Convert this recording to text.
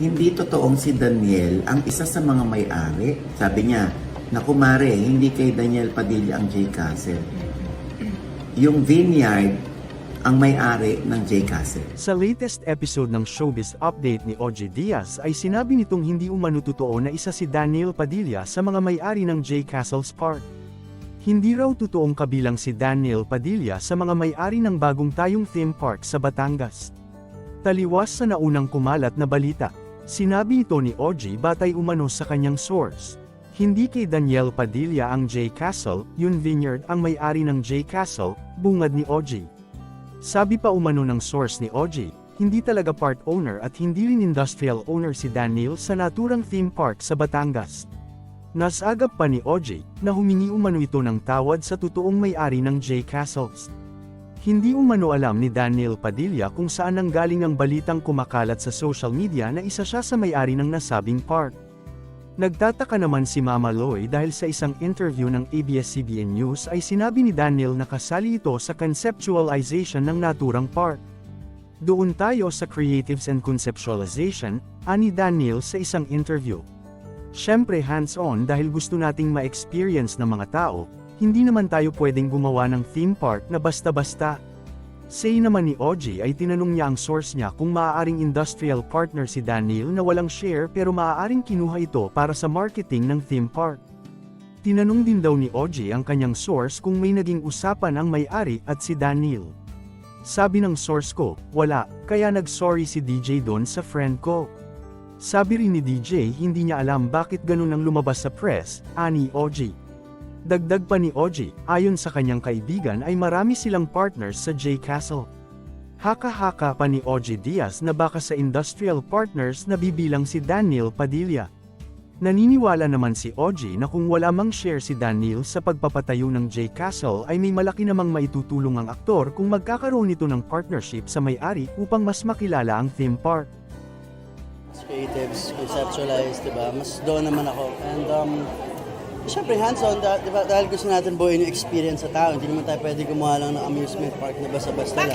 hindi totoong si Daniel ang isa sa mga may-ari. Sabi niya, Naku mare, hindi kay Daniel Padilla ang J. Castle. Yung vineyard ang may-ari ng J. Castle. Sa latest episode ng Showbiz Update ni OJ Diaz ay sinabi nitong hindi umano totoo na isa si Daniel Padilla sa mga may-ari ng J. Castles Park. Hindi raw totoong kabilang si Daniel Padilla sa mga may-ari ng bagong tayong theme park sa Batangas. Taliwas sa naunang kumalat na balita, sinabi ito ni OJ batay umano sa kanyang source. Hindi kay Daniel Padilla ang J. Castle, yun vineyard ang may-ari ng J. Castle, bungad ni OJ. Sabi pa umano ng source ni OJ, hindi talaga part owner at hindi rin industrial owner si Daniel sa naturang theme park sa Batangas. Nasagap pa ni OJ, na humingi umano ito ng tawad sa totoong may-ari ng J. Castles. Hindi umano alam ni Daniel Padilla kung saan nanggaling ang balitang kumakalat sa social media na isa siya sa may-ari ng nasabing park. Nagtataka naman si Mama Loy dahil sa isang interview ng ABS-CBN News ay sinabi ni Daniel na kasali ito sa conceptualization ng naturang park. Doon tayo sa creatives and conceptualization, ani Daniel sa isang interview. Siyempre hands-on dahil gusto nating ma-experience ng mga tao, hindi naman tayo pwedeng gumawa ng theme park na basta-basta. Say naman ni OJ ay tinanong niya ang source niya kung maaaring industrial partner si Daniel na walang share pero maaaring kinuha ito para sa marketing ng theme park. Tinanong din daw ni OJ ang kanyang source kung may naging usapan ang may-ari at si Daniel. Sabi ng source ko, wala, kaya nag-sorry si DJ doon sa friend ko. Sabi rin ni DJ hindi niya alam bakit ganun ang lumabas sa press, ani OJ. Dagdag pa ni OJ, ayon sa kanyang kaibigan ay marami silang partners sa J. Castle. Haka-haka pa ni OJ Diaz na baka sa industrial partners na bibilang si Daniel Padilla. Naniniwala naman si OJ na kung wala mang share si Daniel sa pagpapatayo ng J. Castle ay may malaki namang maitutulong ang aktor kung magkakaroon ito ng partnership sa may-ari upang mas makilala ang theme park. creatives, conceptualize, di ba? Mas doon naman ako. And um, syempre hands-on? Dahil gusto natin buuin yung experience sa tao. Hindi naman tayo pwede gumawa lang ng amusement park na basta-basta lang.